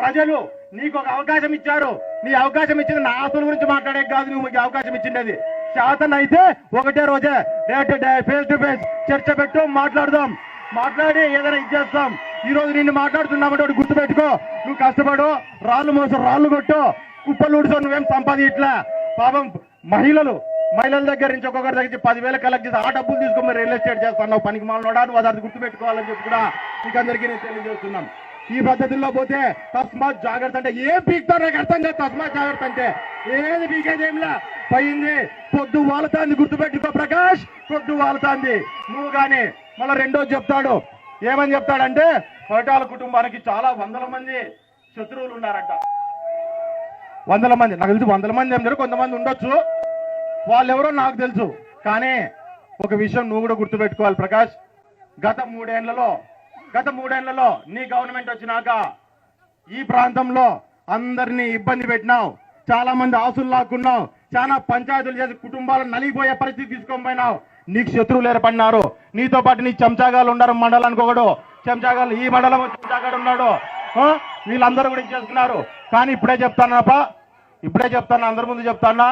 ప్రజలు నీకు ఒక అవకాశం ఇచ్చారు. నీ అవకాశం ఇచ్చింది నా ఆస్తుల గురించి మాట్లాడే కాదు నువ్వు అవకాశం ఇచ్చిండేది. శాతం అయితే ఒకటే రోజే డైరెక్ట్ ఫేస్ టు ఫేస్ చర్చ పెట్టు మాట్లాడదాం. మాట్లాడి ఏదైనా ఇచ్చేస్తాం ఈ రోజు నిన్ను మాట్లాడుతున్నామంటే ఒకటి గుర్తుపెట్టుకో. నువ్వు కష్టపడు రాళ్ళు మోసం రాళ్ళు కొట్టు. కుప్పలు ఊడుసో నువ్వేం సంపాదించట్లే. పాపం మహిళలు మహిళల దగ్గర నుంచి ఒక్కొక్కరి దగ్గర నుంచి పదివేలు కలెక్ట్ చేసి ఆ డబ్బులు తీసుకొని రియల్ ఎస్టేట్ చేస్తున్నావు పనికి మాలనోడా నువ్వు అది గుర్తుపెట్టుకోవాలని చెప్పి కూడా మీకు అందరికీ నేను తెలియజేస్తున్నాం ఈ పద్ధతుల్లో పోతే తస్మాత్ జాగ్రత్త అంటే ఏం పీక్తారు నాకు అర్థం కాదు. తస్మాత్ జాగ్రత్త అంటే ఏది పీకేది ఏంలా పోయింది. పొద్దు వాలతాంది గుర్తుపెట్టుకో ప్రకాష్. పొద్దు వాలతాంది నువ్వు కానీ మళ్ళీ రెండోది చెప్తాడు. ఏమని చెప్తాడంటే పొరటాల కుటుంబానికి చాలా వందల మంది శత్రువులు ఉన్నారంట. వందల మంది. నాకు తెలుసు వందల మంది ఏం లేరు కొంతమంది ఉండొచ్చు. వాళ్ళెవరో నాకు తెలుసు. కానీ ఒక విషయం నువ్వు కూడా గుర్తుపెట్టుకోవాలి ప్రకాష్. గత మూడేళ్ళలో గత మూడేళ్ళలో నీ గవర్నమెంట్ వచ్చినాక ఈ ప్రాంతంలో అందరినీ ఇబ్బంది పెట్టినావు. చాలా మంది ఆసులు లాక్కున్నావు. చాలా పంచాయతీలు చేసి కుటుంబాలను నలిగిపోయే పరిస్థితి తీసుకొని పోయినావు. నీకు శత్రువులు ఏర్పడినారు. నీతో పాటు నీ చెంచాగాలు ఉన్నారు మండలానికి ఒకడు. చెంచాగాలు ఈ మండలం చెంచాగాడు ఉన్నాడు. వీళ్ళందరూ కూడా ఇచ్చేస్తున్నారు కానీ ఇప్పుడే చెప్తానప్ప ఇప్పుడే చెప్తాను అందరి ముందు చెప్తానా?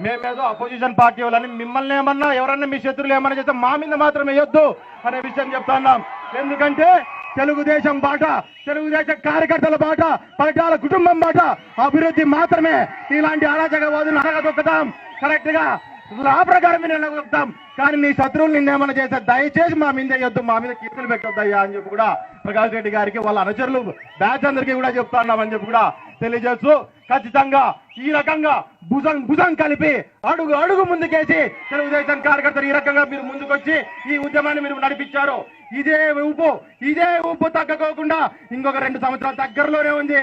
మేమేదో అపోజిషన్ పార్టీ వాళ్ళని మిమ్మల్ని ఏమన్నా ఎవరన్నా మీ శత్రువులు ఏమన్నా చేస్తే మా మీద మాత్రం వేయొద్దు అనే విషయం చెప్తున్నాం ఎందుకంటే తెలుగుదేశం బాట తెలుగుదేశం కార్యకర్తల బాట పరిటాల కుటుంబం బాట అభివృద్ధి మాత్రమే. ఇలాంటి అరాచకవాదులు అడగదొక్కుతాం కరెక్ట్గా లా ప్రకారం చెప్తాం కానీ నీ శత్రువులు నిన్నేమన్నా చేస్తే దయచేసి మా మీద వేయొద్దు మా మీద కీర్తులు పెట్టొద్దయ్యా అని చెప్పి కూడా ప్రకాష్ రెడ్డి గారికి వాళ్ళ అనుచరులు బ్యాచ్ అందరికీ కూడా చెప్తున్నామని చెప్పి కూడా తెలియజేస్తూ ఖచ్చితంగా ఈ రకంగా భుజం భుజం కలిపి అడుగు అడుగు ముందుకేసి తెలుగుదేశం కార్యకర్తలు ఈ రకంగా మీరు ముందుకొచ్చి ఈ ఉద్యమాన్ని మీరు నడిపించారు. ఇదే ఊపు ఇదే ఊపు తగ్గకోకుండా ఇంకొక రెండు సంవత్సరాల దగ్గరలోనే ఉంది.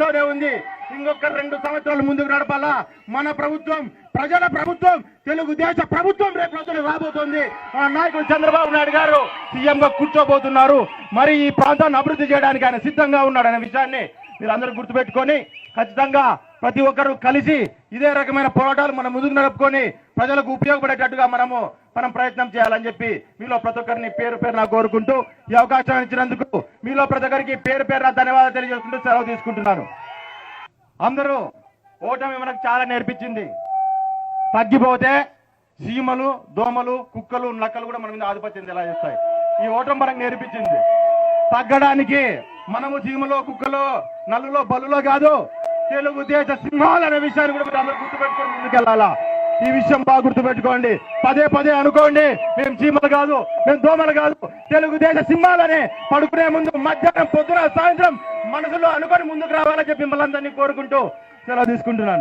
దూరం ఉంది. ఇంకొక రెండు సంవత్సరాలు ముందుకు నడపాలా? మన ప్రభుత్వం ప్రజల ప్రభుత్వం తెలుగుదేశ ప్రభుత్వం రేపు రోజులు రాబోతోంది. మన నాయకుడు చంద్రబాబు నాయుడు గారు సీఎం గా కూర్చోబోతున్నారు. మరి ఈ ప్రాంతాన్ని అభివృద్ధి చేయడానికి ఆయన సిద్ధంగా ఉన్నాడు అనే విషయాన్ని మీరు అందరూ గుర్తుపెట్టుకొని ఖచ్చితంగా ప్రతి ఒక్కరూ కలిసి ఇదే రకమైన పోరాటాలు మనం ముందుకు నడుపుకొని ప్రజలకు ఉపయోగపడేటట్టుగా మనము మనం ప్రయత్నం చేయాలని చెప్పి మీలో ప్రతి ఒక్కరిని పేరు పేరు నా కోరుకుంటూ ఈ అవకాశం ఇచ్చినందుకు మీలో ప్రతి ఒక్కరికి పేరు పేరు ధన్యవాదాలు తెలియజేసుకుంటూ సెలవు తీసుకుంటున్నాను. అందరూ ఓటమి మనకు చాలా నేర్పించింది. తగ్గిపోతే సీమలు దోమలు కుక్కలు నక్కలు కూడా మన మీద ఆధిపత్యం ఎలా చేస్తాయి ఈ ఓటమి మనకు నేర్పించింది. తగ్గడానికి మనము సీమలో కుక్కలో నల్లులో బలులో కాదు తెలుగుదేశ సింహాలు అనే విషయాన్ని కూడా మీరు అందరూ గుర్తుపెట్టుకొని ముందుకెళ్ళాలా? ఈ విషయం బాగా గుర్తుపెట్టుకోండి. పదే పదే అనుకోండి. మేము చీమలు కాదు మేము దోమలు కాదు. తెలుగుదేశ సింహాలనే పడుకునే ముందు మధ్యాహ్నం పొద్దున సాయంత్రం మనసులో అనుకొని ముందుకు రావాలని చెప్పి మిమ్మల్ని అందరినీ కోరుకుంటూ సెలవు తీసుకుంటున్నాను.